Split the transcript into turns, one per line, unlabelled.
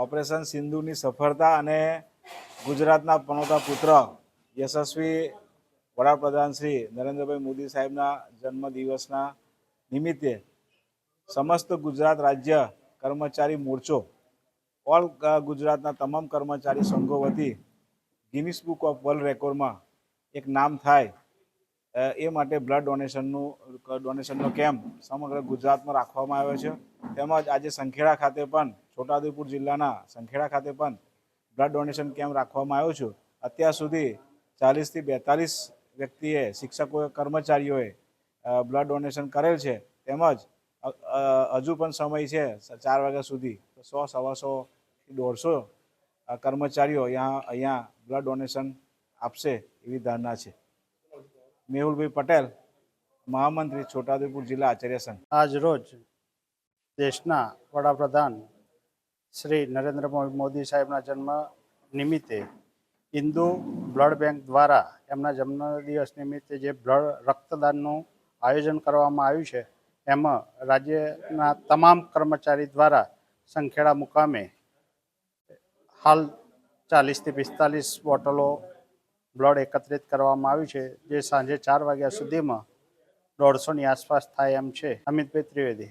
Operation સિંધુની સફળતા અને ગુજરાતના પનોતા પુત્ર યશસ્વી વડાપ્રધાન શ્રી નરેન્દ્રભાઈ મોદી સાહેબના જન્મદિવસના નિમિત્તે સમસ્ત ગુજરાત રાજ્ય કર્મચારી મોરચો, ઓલ ગુજરાતના તમામ કર્મચારી સંઘો વતી ગિનિસ બુક ઓફ વર્લ્ડ રેકોર્ડમાં એક નામ થાય એ માટે બ્લડ ડોનેશનનું ડોનેશનનો કેમ્પ સમગ્ર ગુજરાતમાં રાખવામાં આવ્યો છે. તેમજ આજે સંખેડા ખાતે પણ છોટાઉદેપુર જિલ્લાના સંખેડા ખાતે પણ બ્લડ ડોનેશન કેમ્પ રાખવામાં આવ્યો છે. અત્યાર સુધી ચાલીસથી બેતાલીસ વ્યક્તિએ શિક્ષકો કર્મચારીઓએ બ્લડ ડોનેશન કરેલ છે. તેમજ હજુ પણ સમય છે ચાર વાગ્યા સુધી. તો સો સવાસો દોઢસો કર્મચારીઓ અહીંયા અહીંયા બ્લડ ડોનેશન આપશે એવી ધારણા છે. મેહુલભાઈ પટેલ, મહામંત્રી છોટાઉદેપુર જિલ્લા આચાર્ય સંઘ.
આજ રોજ દેશના વડાપ્રધાન શ્રી નરેન્દ્ર મોદી સાહેબના જન્મ નિમિત્તે હિન્દુ બ્લડ બેંક દ્વારા એમના જન્મદિવસ નિમિત્તે જે બ્લડ રક્તદાનનું આયોજન કરવામાં આવ્યું છે, એમાં રાજ્યના તમામ કર્મચારી દ્વારા સંખેડા મુકામે હાલ ચાલીસથી પિસ્તાલીસ બોટલો બ્લડ એકત્રિત કરવામાં આવ્યું છે, જે સાંજે ચાર વાગ્યા સુધીમાં દોઢસોની આસપાસ થાય એમ છે. અમિતભાઈ ત્રિવેદી.